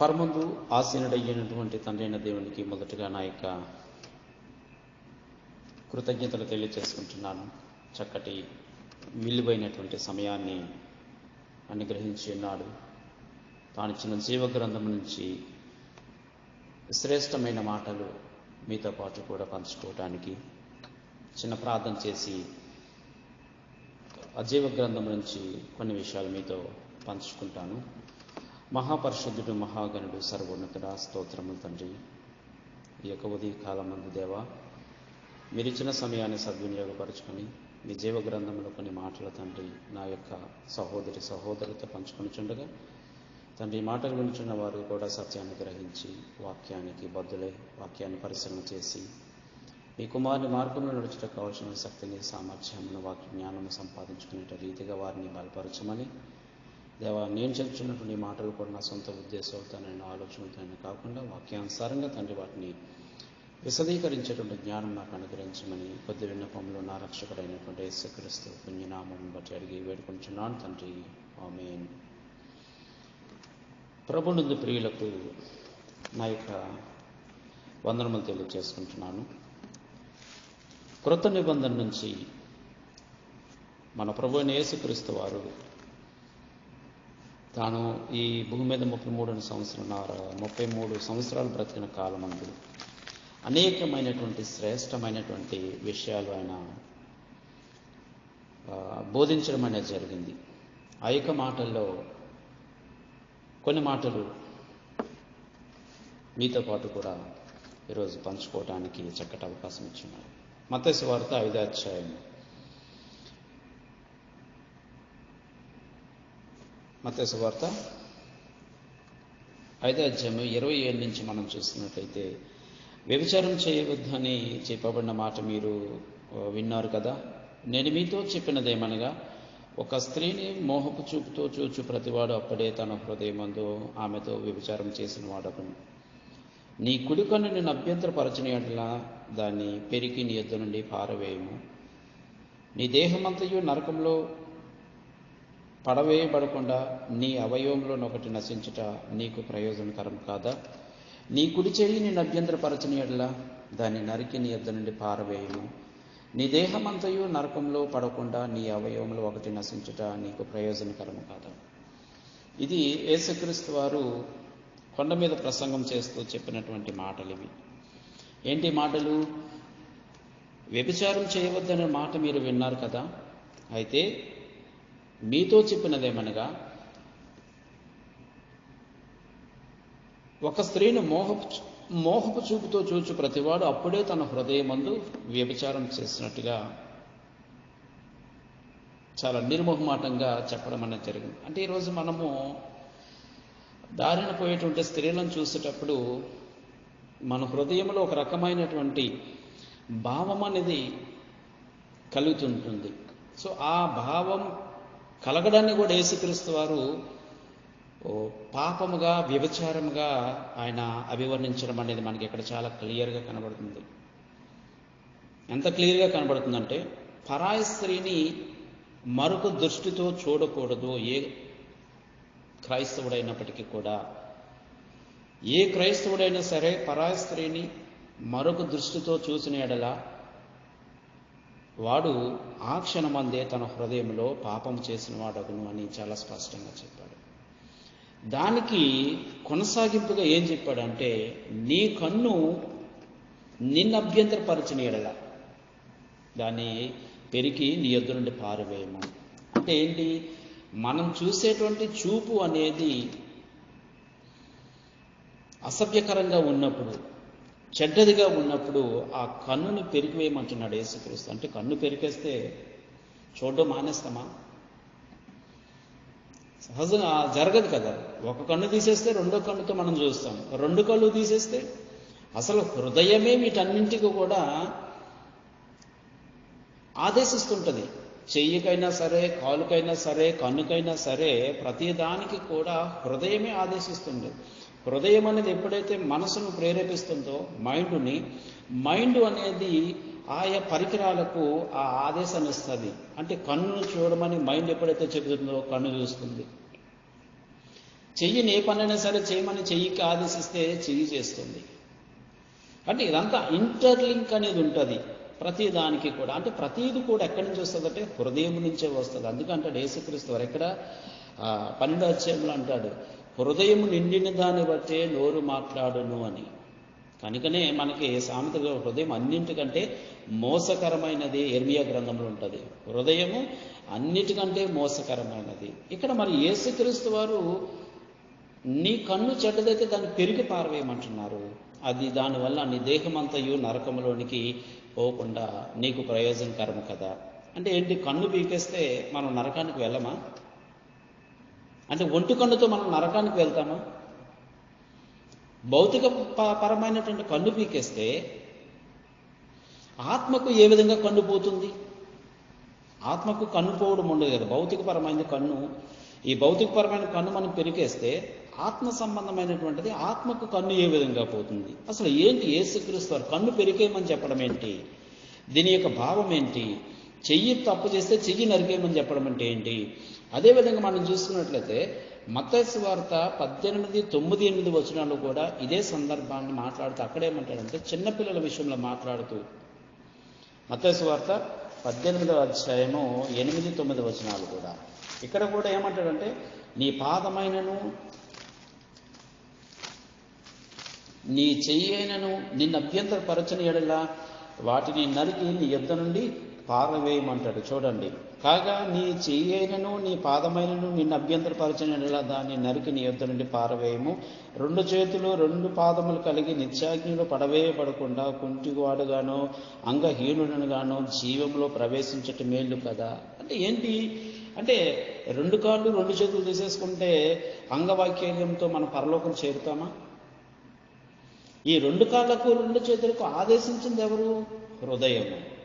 పరమందు ఆసీనుడయ్యినటువంటి తండ్రి అయిన దేవునికి మొదటగా నా యొక్క కృతజ్ఞతలు తెలియజేసుకుంటున్నాను చక్కటి విలువైనటువంటి సమయాన్ని అనుగ్రహించి ఉన్నాడు. తానిచ్చిన జీవ గ్రంథం నుంచి శ్రేష్టమైన మాటలు మీతో పాటు కూడా పంచుకోవడానికి చిన్న ప్రార్థన చేసి అజీవ గ్రంథం నుంచి కొన్ని విషయాలు మీతో పంచుకుంటాను. మహాపరిశుద్ధుడు మహాగణుడు సర్వోన్నతుడ స్తోత్రములు తండ్రి. ఈ యొక్క ఉదయ మందు దేవా మీరు సమయాన్ని సద్వినియోగపరుచుకొని మీ జీవ గ్రంథంలో కొన్ని మాటల తండ్రి నా యొక్క సహోదరి సహోదరులతో పంచుకొని చుండగా తండ్రి ఈ మాటలు వింటున్న వారు కూడా సత్యాన్ని గ్రహించి వాక్యానికి బద్దులై వాక్యాన్ని పరిశీలన చేసి మీ కుమారుని మార్గంలో నడుచుట కావాల్సిన శక్తిని సామర్థ్యమును వాక్య జ్ఞానము సంపాదించుకునేట రీతిగా వారిని బలపరచమని దేవా నేను చెప్తున్నటువంటి మాటలు కూడా నా సొంత ఉద్దేశాలతో నేను ఆలోచనతో కాకుండా వాక్యానుసారంగా తండ్రి వాటిని విశదీకరించేటువంటి జ్ఞానం నాకు అనుగ్రహించమని కొద్ది విన్నపంలో నా రక్షకుడైనటువంటి యేసుక్రీస్తు పుణ్యనామం బట్టి అడిగి వేడుకుంటున్నాను తండ్రి. ఆమెన్. ప్రభునందు ప్రియులకు నా యొక్క వందనములు తెలియజేసుకుంటున్నాను. కృత నిబంధన నుంచి మన ప్రభు యేసుక్రీస్తు వారు తాను ఈ భూమి మీద ముప్పై మూడు సంవత్సరాల ముప్పై మూడు సంవత్సరాలు బ్రతికిన కాలమందు అనేకమైనటువంటి శ్రేష్టమైనటువంటి విషయాలు ఆయన బోధించడం అనేది జరిగింది. ఆ యొక్క మాటల్లో కొన్ని మాటలు మీతో పాటు కూడా ఈరోజు పంచుకోవడానికి చక్కటి అవకాశం ఇచ్చున్నారు మత్స్య వార్త ఐదో అధ్యాయం మత్స్య వార్త ఐదో అధ్యాయం ఇరవై ఏళ్ళ నుంచి మనం చూస్తున్నట్లయితే వ్యభిచారం చేయవద్దని చెప్పబడిన మాట మీరు విన్నారు కదా? నేను మీతో చెప్పినదేమనగా ఒక స్త్రీని మోహపు చూపుతో చూచు ప్రతివాడు అప్పుడే తన హృదయమందు ఆమెతో వ్యభిచారం చేసిన వాడకును నీ కుడి కన్ను నిన్ను దాన్ని పెరిగి నీ ఎద్దు నుండి పారవేయము. నీ దేహమంతయు నరకంలో పడవేయబడకుండా నీ అవయవంలోనొకటి నశించుట నీకు ప్రయోజనకరం కాదా? నీ కుడి చెయ్యి నిన్ను అభ్యంతరపరచని ఎడలా దాన్ని నరికి నీ ఎద్ద నుండి పారవేయము. నీ దేహమంతయు నరకంలో పడకుండా నీ అవయవంలో ఒకటి నశించుట నీకు ప్రయోజనకరము కాదా? ఇది యేసుక్రీస్తు వారు కొండ మీద ప్రసంగం చేస్తూ చెప్పినటువంటి మాటలు ఇవి ఏంటి మాటలు? వ్యభిచారం చేయవద్దనే మాట మీరు విన్నారు కదా? అయితే మీతో చెప్పినదేమనగా ఒక స్త్రీని మోహపు మోహపు చూపుతో చూచు ప్రతివాడు అప్పుడే తన హృదయమందు వ్యభిచారం చేసినట్టుగా చాలా నిర్మోహమాటంగా చెప్పడం అనేది జరిగింది. అంటే ఈరోజు మనము దారిన పోయేటువంటి స్త్రీలను చూసేటప్పుడు మన హృదయంలో ఒక రకమైనటువంటి భావం అనేది కలుగుతుంటుంది. సో ఆ భావం కలగడాన్ని కూడా యేసుక్రీస్తు వారు ఓ పాపముగా వ్యభిచారముగా ఆయన అభివర్ణించడం అనేది మనకి ఇక్కడ చాలా క్లియర్గా కనబడుతుంది. ఎంత క్లియర్గా కనబడుతుందంటే పరాయి స్త్రీని మరొక దృష్టితో చూడకూడదు ఏ క్రైస్తవుడైనప్పటికీ కూడా. ఏ క్రైస్తవుడైనా సరే పరాయి స్త్రీని మరొక దృష్టితో చూసిన ఎడల వాడు ఆ క్షణమందే తన హృదయంలో పాపం చేసిన వాడగును అని చాలా స్పష్టంగా చెప్పాడు. దానికి కొనసాగింపుగా ఏం చెప్పాడంటే నీ కన్ను నిన్న అభ్యంతరపరిచిన ఎడల దాన్ని పెరికి నీ ఎదురు నుండి పారవేయము అంటే ఏంటి? మనం చూసేటువంటి చూపు అనేది అసభ్యకరంగా ఉన్నప్పుడు చెడ్డదిగా ఉన్నప్పుడు ఆ కన్నుని పెరికివేయమంటున్నాడు యేసుక్రీస్తు. అంటే కన్ను పెరికేస్తే చూడడం మానేస్తామా? సహజంగా జరగదు కదా. ఒక కన్ను తీసేస్తే రెండో కన్నుతో మనం చూస్తాం. రెండు కళ్ళు తీసేస్తే అసలు హృదయమే వీటన్నింటికి కూడా ఆదేశిస్తుంటుంది. చెయ్యికైనా సరే కాలుకైనా సరే కన్నుకైనా సరే ప్రతిదానికి కూడా హృదయమే ఆదేశిస్తుంది. హృదయం అనేది ఎప్పుడైతే మనసును ప్రేరేపిస్తుందో మైండ్ని మైండ్ అనేది ఆయా పరికరాలకు ఆ ఆదేశాన్ని ఇస్తుంది. అంటే కన్నును చూడమని మైండ్ ఎప్పుడైతే చెబుతుందో కన్ను చూస్తుంది. చెయ్యిని ఏ పనైనా సరే చేయమని చెయ్యికి ఆదేశిస్తే చెయ్యి చేస్తుంది. అంటే ఇదంతా ఇంటర్లింక్ అనేది ఉంటుంది ప్రతి దానికి కూడా. అంటే ప్రతిది కూడా ఎక్కడి నుంచి వస్తుందంటే హృదయం నుంచే వస్తుంది. అందుకంటాడు యేసుక్రీస్తు వారు ఎక్కడ? ఆ, పన్నెండో అధ్యాయంలో అంటాడు హృదయం నిండిన దాన్ని బట్టే నోరు మాట్లాడును అని. కనుకనే మనకి సామెతగా హృదయం అన్నింటికంటే మోసకరమైనది ఎర్మియా గ్రంథంలో ఉంటుంది. హృదయము అన్నిటికంటే మోసకరమైనది. ఇక్కడ మరి యేసుక్రీస్తు వారు నీ కన్ను చెడ్డదైతే దాన్ని పెరిగి పారవేయమంటున్నారు. అది దానివల్ల నీ దేహమంతయు నరకంలోనికి పోకుండా నీకు ప్రయోజనకరం కదా. అంటే ఏంటి? కన్ను పీకేస్తే మనం నరకానికి వెళ్ళమా? అంటే ఒంటి కన్నుతో మనం నరకానికి వెళ్తామా. భౌతిక ప- పరమైనటువంటి కన్ను పీకేస్తే ఆత్మకు ఏ విధంగా కన్ను పోతుంది? ఆత్మకు కన్ను పోవడం ఉండదు కదా. భౌతికపరమైన కన్ను. ఈ భౌతికపరమైన కన్ను మనం పెరికేస్తే ఆత్మ సంబంధమైనటువంటిది ఆత్మకు కన్ను ఏ విధంగా పోతుంది? అసలు ఏంటి ఏసుక్రీస్తు కన్ను పెరికేయమని చెప్పడం ఏంటి? దీని యొక్క భావం ఏంటి? చెయ్యి తప్పు చేస్తే చెయ్యి నరికేయమని చెప్పడం అంటే ఏంటి? అదేవిధంగా మనం చూసుకున్నట్లయితే మతస్సు వార్త పద్దెనిమిది తొమ్మిది ఎనిమిది వచనాలు కూడా ఇదే సందర్భాన్ని మాట్లాడుతూ అక్కడేమంటాడంటే చిన్నపిల్లల విషయంలో మాట్లాడుతూ. మతస్సు వార్త పద్దెనిమిదవ అధ్యాయము ఎనిమిది తొమ్మిది వచనాలు కూడా. ఇక్కడ కూడా ఏమంటాడంటే నీ పాదమైనను నీ చెయ్యైనను నిన్ను అభ్యంతరపరచని ఎడల వాటిని నరికి నీ యుద్ధ నుండి పారవేయమంటాడు. చూడండి. కాగా నీ చెయ్యైనను నీ పాదమైనను నిన్ను అభ్యంతరపరచిన దాన్ని నరికి నీ యుద్ధ నుండి పారవేయము. రెండు చేతులు రెండు పాదములు కలిగి నిత్యాగ్నిలో పడవేయబడకుండా కుంటివాడుగానో అంగహీనుడనుగానో జీవంలో ప్రవేశించటం మేలు కదా? అంటే ఏంటి? అంటే రెండు కాళ్ళు రెండు చేతులు తీసేసుకుంటే అంగవాక్యంతో మన పరలోకం చేరుతామా? ఈ రెండు కాళ్ళకు రెండు చేతులకు ఆదేశించింది ఎవరు? హృదయము.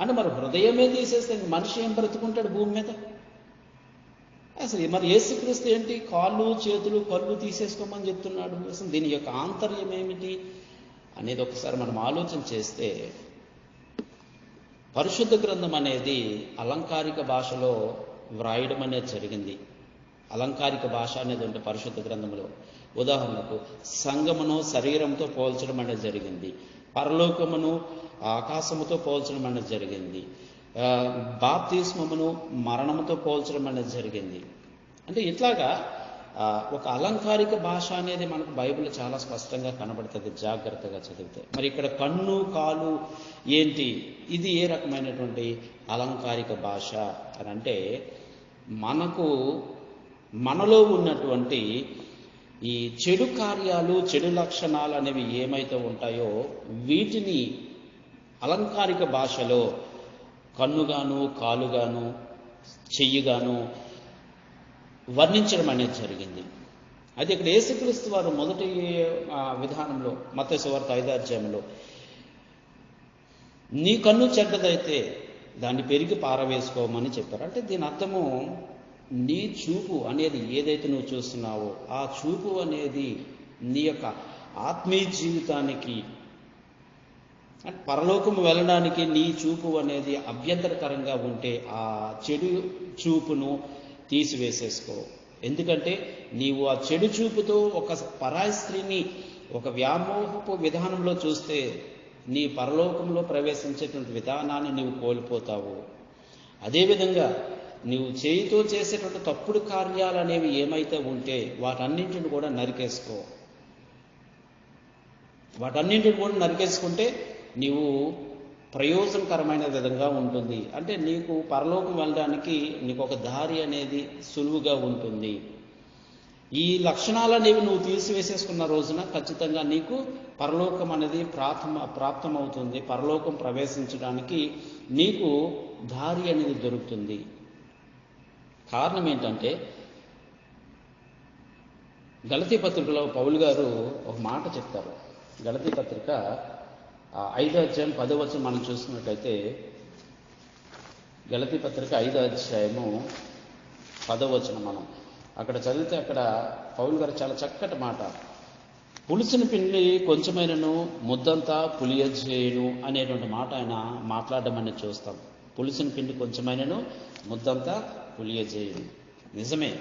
అంటే మరి హృదయమే తీసేస్తే మనిషి ఏం బ్రతుకుంటాడు భూమి మీద? అసలు మరి ఏసుక్రీస్తు ఏంటి? కాళ్ళు చేతులు కళ్ళు తీసేసుకోమని చెప్తున్నాడు. అసలు దీని యొక్క ఆంతర్యం ఏమిటి అనేది ఒకసారి మనం ఆలోచన చేస్తే పరిశుద్ధ గ్రంథం అనేది అలంకారిక భాషలో వ్రాయడం అనేది జరిగింది. అలంకారిక భాష అనేది ఉంటే పరిశుద్ధ గ్రంథంలో. ఉదాహరణకు సంగమును శరీరంతో పోల్చడం అనేది జరిగింది. పరలోకమును ఆకాశముతో పోల్చడం అనేది జరిగింది. బాప్తిస్మమును మరణముతో పోల్చడం అనేది జరిగింది. అంటే ఇట్లాగా ఒక అలంకారిక భాష అనేది మనకు బైబిల్ చాలా స్పష్టంగా కనబడుతుంది జాగ్రత్తగా చదివితే. మరి ఇక్కడ కన్ను కాలు ఏంటి? ఇది ఏ రకమైనటువంటి అలంకారిక భాష అని అంటే మనకు మనలో ఉన్నటువంటి ఈ చెడు కార్యాలు చెడు లక్షణాలు అనేవి ఏమైతే ఉంటాయో వీటిని అలంకారిక భాషలో కన్నుగాను కాలుగాను చెయ్యిగాను వర్ణించడం అనేది జరిగింది. అయితే ఇక్కడ యేసుక్రీస్తు వారు మొదటి ఆ, విధానంలో మత్స్యవార్త ఐదో అధ్యాయంలో నీ కన్ను చెడ్డదైతే దాన్ని పెరిగి పారవేసుకోమని చెప్పారు. అంటే దీని అర్థము నీ చూపు అనేది ఏదైతే నువ్వు చూస్తున్నావో ఆ చూపు అనేది నీ యొక్క ఆత్మీయ జీవితానికి అంటే పరలోకం వెళ్ళడానికి నీ చూపు అనేది అభ్యంతరకరంగా ఉంటే ఆ చెడు చూపును తీసివేసేసుకో. ఎందుకంటే నీవు ఆ చెడు చూపుతో ఒక పరాయి స్త్రీని ఒక వ్యామోహపు విధానంలో చూస్తే నీ పరలోకంలో ప్రవేశించేటువంటి విధానాన్ని నీవు కోల్పోతావు. అదేవిధంగా నీవు చేయితో చేసేటువంటి తప్పుడు కార్యాలు అనేవి ఏమైతే ఉంటే వాటన్నింటిని కూడా నరికేసుకో. వాటన్నింటిని కూడా నరికేసుకుంటే నీవు ప్రయోజనకరమైన విధంగా ఉంటుంది. అంటే నీకు పరలోకం వెళ్ళడానికి నీకు ఒక దారి అనేది సులువుగా ఉంటుంది. ఈ లక్షణాలనేవి నువ్వు తీసివేసేసుకున్న రోజున ఖచ్చితంగా నీకు పరలోకం అనేది ప్రాప్తమ ప్రాప్తమవుతుంది. పరలోకం ప్రవేశించడానికి నీకు దారి అనేది దొరుకుతుంది. కారణం ఏంటంటే గలతీ పత్రికలో పౌలు గారు ఒక మాట చెప్తారు. గలతీ పత్రిక ఐదో అధ్యాయం పదో వచ్చిన మనం చూసుకున్నట్లయితే గలతీ పత్రిక ఐదో అధ్యాయము పదో వచ్చిన మనం. అక్కడ చదివితే అక్కడ పౌలు గారు చాలా చక్కటి మాట. పులుసుని పిండి కొంచెమైనను ముద్దంతా పులియజేయును అనేటువంటి మాట ఆయన మాట్లాడమని చూస్తాం. పులుసుని పిండి కొంచెమైనను ముద్దంతా పులియజేయును నిజమే.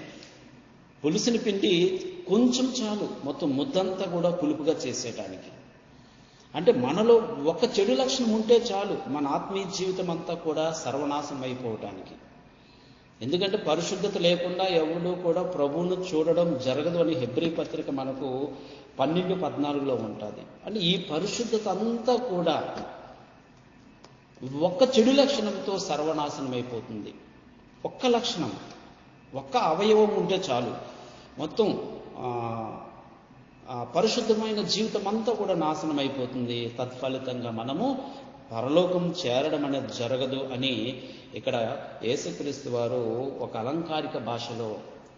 పులుసుని పిండి కొంచెం చాలు. మొత్తం ముద్దంతా కూడా పులుపుగా చేసేయటానికి. అంటే మనలో ఒక చెడు లక్షణం ఉంటే చాలు మన ఆత్మీయ జీవితం అంతా కూడా సర్వనాశనం అయిపోవటానికి. ఎందుకంటే పరిశుద్ధత లేకుండా ఎవరు కూడా ప్రభువును చూడడం జరగదు అని హెబ్రి పత్రిక మనకు పన్నెండు పద్నాలుగులో ఉంటుంది. అంటే ఈ పరిశుద్ధత అంతా కూడా ఒక్క చెడు లక్షణంతో సర్వనాశనం అయిపోతుంది. ఒక్క లక్షణం ఒక్క అవయవం ఉంటే చాలు. మొత్తం పరిశుద్ధమైన జీవితం అంతా కూడా నాశనం అయిపోతుంది తత్ఫలితంగా మనము పరలోకం చేరడం అనేది జరగదు అని ఇక్కడ యేసుక్రీస్తు వారు ఒక అలంకారిక భాషలో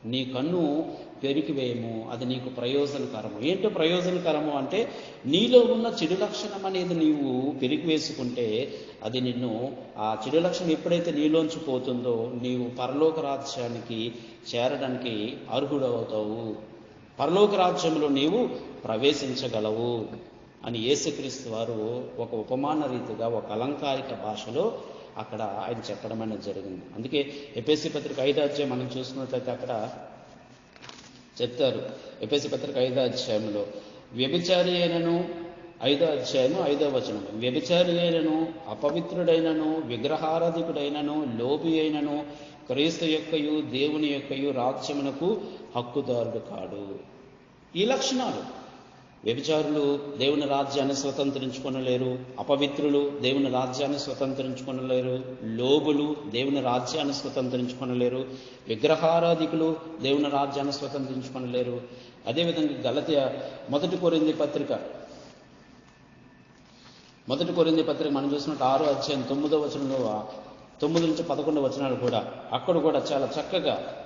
నీ కన్ను పెరికివేయము అది నీకు ప్రయోజనకరము. ఏంటో ప్రయోజనకరము అంటే నీలో ఉన్న చెడు లక్షణం అనేది నీవు పెరిగివేసుకుంటే అది నిన్ను ఆ చెడు లక్షణం ఎప్పుడైతే నీలోంచి పోతుందో నీవు పరలోక రాజ్యానికి చేరడానికి అర్హుడవుతావు. పరలోక రాజ్యంలో నీవు ప్రవేశించగలవు అని యేసుక్రీస్తు వారు ఒక ఉపమాన రీతిగా ఒక అలంకారిక భాషలో అక్కడ ఆయన చెప్పడం అనేది జరిగింది. అందుకే ఎపిఎస్సి పత్రిక ఐదో అధ్యాయం మనం చూసుకున్నట్లయితే అక్కడ చెప్తారు. ఎపిఎస్సి పత్రిక ఐదో అధ్యాయంలో వ్యభిచారి అయినను ఐదో అధ్యాయం ఐదో వచనం. వ్యభిచారి అయినను అపవిత్రుడైనను విగ్రహారాధికుడైనను లోబి అయినను క్రీస్తు యొక్కయు దేవుని యొక్కయు రాజ్యమునకు హక్కుదారుడు కాడు. ఈ లక్షణాలు. వ్యభిచారులు దేవుని రాజ్యాన్ని స్వతంత్రించుకొనలేరు. అపవిత్రులు దేవుని రాజ్యాన్ని స్వతంత్రించుకొనలేరు. లోబులు దేవుని రాజ్యాన్ని స్వతంత్రించుకొనలేరు. విగ్రహారాధికులు దేవుని రాజ్యాన్ని స్వతంత్రించుకొనలేరు. అదేవిధంగా గలతీయ మొదటి కొరింది పత్రిక మొదటి కోరింది పత్రిక మనం చూసినట్టు ఆరో అధ్యాయం తొమ్మిదో వచనంలో తొమ్మిది నుంచి పదకొండు వచనాలు కూడా అక్కడ కూడా చాలా చక్కగా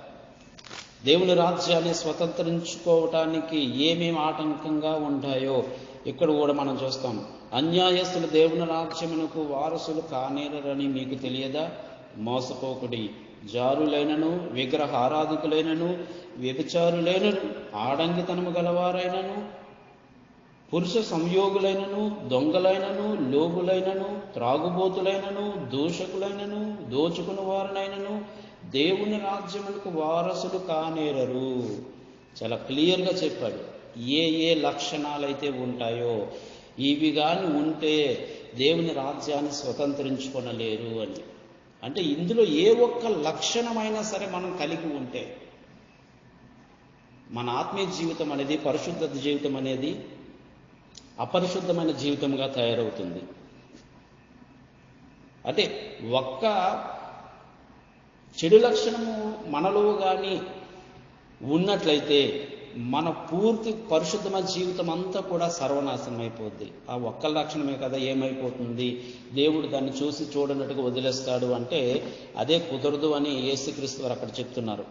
దేవుని రాజ్యాన్ని స్వతంత్రించుకోవటానికి ఏమేమి ఆటంకంగా ఉంటాయో ఇక్కడ కూడా మనం చూస్తాం. అన్యాయస్తులు దేవుని రాజ్యమునకు వారసులు కానేరని మీకు తెలియదా? మోసపోకుడి జారులైనను విగ్రహ ఆరాధకులైనను వ్యభిచారులైనను ఆడంగితనము గలవారైనను పురుష సంయోగులైనను దొంగలైనను లోగులైనను త్రాగుబోతులైనను దూషకులైనను దోచుకుని వారినైనను దేవుని రాజ్యములకు వారసులు కానేరరు. చాలా క్లియర్గా చెప్పాడు. ఏ ఏ లక్షణాలైతే ఉంటాయో ఇవి కానీ ఉంటే దేవుని రాజ్యాన్ని స్వతంత్రించుకొనలేరు అని. అంటే ఇందులో ఏ ఒక్క లక్షణమైనా సరే మనం కలిగి ఉంటే మన ఆత్మీయ జీవితం అనేది పరిశుద్ధ జీవితం అనేది అపరిశుద్ధమైన జీవితంగా తయారవుతుంది. అంటే ఒక్క చెడు లక్షణము మనలో కానీ ఉన్నట్లయితే మన పూర్తి పరిశుద్ధమైన జీవితం అంతా కూడా సర్వనాశనం అయిపోద్ది ఆ ఒక్క లక్షణమే కదా ఏమైపోతుంది? దేవుడు దాన్ని చూసి చూడనట్టుగా వదిలేస్తాడు అంటే అదే కుదరదు అని యేసుక్రీస్తు వారు అక్కడ చెప్తున్నారు.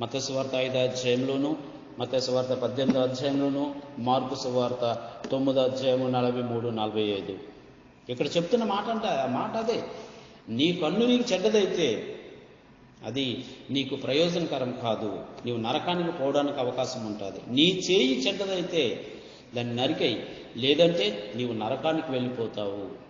మత ఐదు ఐదో అధ్యాయంలోను మత సువార్త పద్దెనిమిదో అధ్యాయంలోను మార్పు సువార్త తొమ్మిదో అధ్యాయము నలభై మూడు నలభై ఐదు. ఇక్కడ చెప్తున్న మాట అంటే ఆ మాట అదే. నీ కన్ను నీకు చెడ్డదైతే అది నీకు ప్రయోజనకరం కాదు. నీవు నరకానికి పోవడానికి అవకాశం ఉంటుంది. నీ చేయి చెడ్డదైతే దాన్ని నరికై లేదంటే నీవు నరకానికి వెళ్ళిపోతావు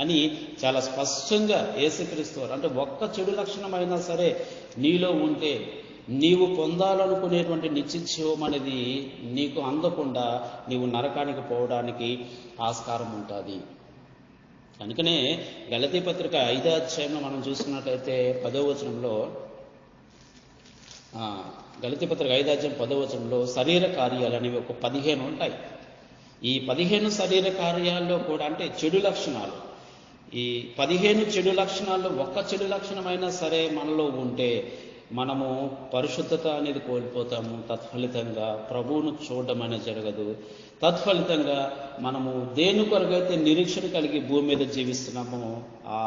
అని చాలా స్పష్టంగా ఏసుక్రీస్తువారు అంటే ఒక్క చెడు లక్షణమైనా సరే నీలో ఉంటే నీవు పొందాలనుకునేటువంటి నిశ్చిత్యం అనేది నీకు అందకుండా నీవు నరకానికి పోవడానికి ఆస్కారం ఉంటుంది. అందుకనే గలతీ పత్రిక ఐదో అధ్యాయంలో మనం చూసుకున్నట్లయితే పదో వచనంలో గలతీ పత్రిక ఐదో అధ్యాయం పదో వచనంలో శరీర కార్యాలు అనేవి ఒక పదిహేను ఉంటాయి. ఈ పదిహేను శరీర కార్యాల్లో కూడా అంటే చెడు లక్షణాలు. ఈ పదిహేను చెడు లక్షణాల్లో ఒక్క చెడు లక్షణమైనా సరే మనలో ఉంటే మనము పరిశుద్ధత అనేది కోల్పోతాము. తత్ఫలితంగా ప్రభువును చూడడం అనేది జరగదు. తత్ఫలితంగా మనము దేని కొరకైతే నిరీక్షణ కలిగి భూమి మీద జీవిస్తున్నామో ఆ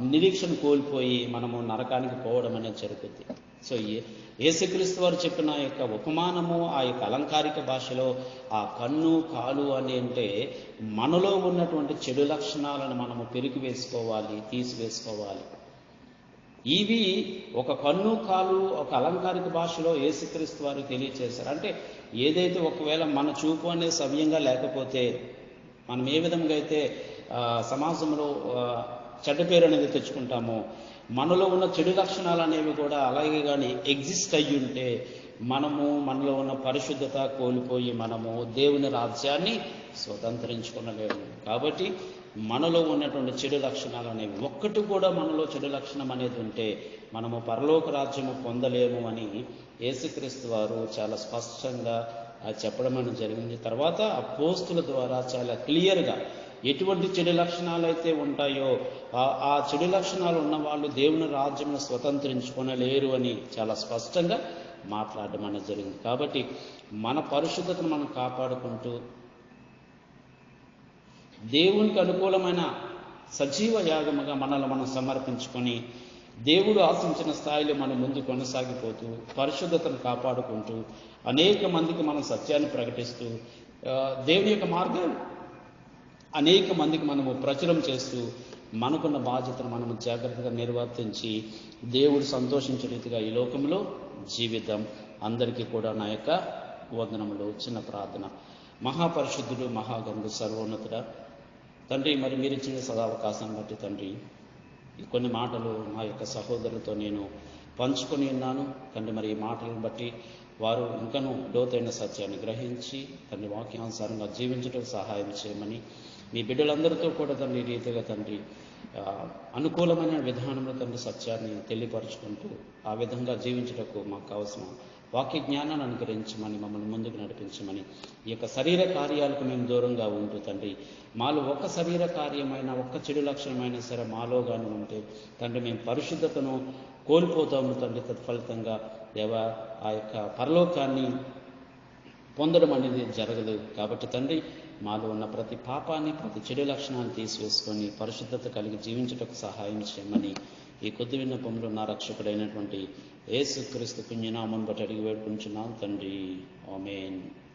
నిరీక్షణ కోల్పోయి మనము నరకానికి పోవడం అనేది జరుగుతుంది సో ఏసుక్రీస్తు యేసుక్రీస్తు వారు చెప్పిన యొక్క ఉపమానము ఆ యొక్క అలంకారిక భాషలో ఆ కన్ను కాలు అని అంటే మనలో ఉన్నటువంటి చెడు లక్షణాలను మనము పెరిగి వేసుకోవాలి తీసివేసుకోవాలి. ఇవి ఒక కన్ను కాలు ఒక అలంకారిక భాషలో ఏసుక్రీస్తు వారు తెలియచేశారు. అంటే ఏదైతే ఒకవేళ మన చూపు అనేది సవ్యంగా లేకపోతే మనం ఏ విధంగా అయితే సమాజంలో చెడ్డ పేరు అనేది తెచ్చుకుంటామో మనలో ఉన్న చెడు లక్షణాలు అనేవి కూడా అలాగే కానీ ఎగ్జిస్ట్ అయ్యి ఉంటే మనము మనలో ఉన్న పరిశుద్ధత కోల్పోయి మనము దేవుని రాజ్యాన్ని స్వతంత్రించుకునలేము. కాబట్టి మనలో ఉన్నటువంటి చెడు లక్షణాలు అనేవి. ఒక్కటి కూడా మనలో చెడు లక్షణం అనేది ఉంటే మనము పరలోక రాజ్యము పొందలేము అని యేసుక్రీస్తు వారు చాలా స్పష్టంగా చెప్పడం అనేది జరిగింది. తర్వాత ఆ పోస్టుల ద్వారా చాలా క్లియర్గా ఎటువంటి చెడు లక్షణాలు అయితే ఉంటాయో ఆ- ఆ చెడు లక్షణాలు ఉన్న వాళ్ళు దేవుని రాజ్యంను స్వతంత్రించుకొనలేరు అని చాలా స్పష్టంగా మాట్లాడడం అనేది జరిగింది. కాబట్టి మన పరిశుద్ధతను మనం కాపాడుకుంటూ దేవునికి అనుకూలమైన సజీవ యాగముగా మనల్ని మనం సమర్పించుకొని దేవుడు ఆశించిన స్థాయిలో మనం ముందు కొనసాగిపోతూ పరిశుద్ధతను కాపాడుకుంటూ అనేక మందికి మనం సత్యాన్ని ప్రకటిస్తూ దేవుని యొక్క మార్గం అనేక మందికి మనము ప్రచురం చేస్తూ మనకున్న బాధ్యతను మనము జాగ్రత్తగా నిర్వర్తించి దేవుడు సంతోషించే రీతిగా ఈ లోకంలో జీవితం అందరికీ కూడా నా యొక్క వందనములు చిన్న ప్రార్థన. మహాపరిశుద్ధుడు మహాగణుడు సర్వోన్నతుడ తండ్రి మరి మీరు ఇచ్చిన సదావకాశం బట్టి తండ్రి కొన్ని మాటలు మా యొక్క సహోదరులతో నేను పంచుకొని ఉన్నాను. తండ్రి మరి ఈ మాటలను బట్టి వారు ఇంకనూ లోతైన సత్యాన్ని గ్రహించి తండ్రి వాక్యానుసారంగా జీవించడం సహాయం చేయమని మీ బిడ్డలందరితో కూడా తండ్రి రీతిగా తండ్రి అనుకూలమైన విధానంలో తండ్రి సత్యాన్ని తెలియపరుచుకుంటూ ఆ విధంగా జీవించటకు మాకు కావలసిన వాక్య జ్ఞానాన్ని అనుగ్రహించమని మమ్మల్ని ముందుకు నడిపించమని. ఈ యొక్క శరీర కార్యాలకు మేము దూరంగా ఉంటూ తండ్రి మాలో ఒక్క శరీర కార్యమైన ఒక్క చెడు లక్షణమైనా సరే మాలో కానీ ఉంటే తండ్రి మేము పరిశుద్ధతను కోల్పోతాము తండ్రి తత్ఫలితంగా. దేవ ఆ యొక్క పరలోకాన్ని పొందడం అనేది జరగదు కాబట్టి తండ్రి మాలో ఉన్న ప్రతి పాపాన్ని ప్రతి చెడు లక్షణాన్ని తీసివేసుకొని పరిశుద్ధత కలిగి జీవించుటకు సహాయం చేయమని ఈ కొద్ది విన్నపంలో నా రక్షకుడైనటువంటి ఏసుక్రీస్తు పుణ్యనామం బట్టి అడిగి వేడుకుంటున్నాం తండ్రి. ఆమెన్.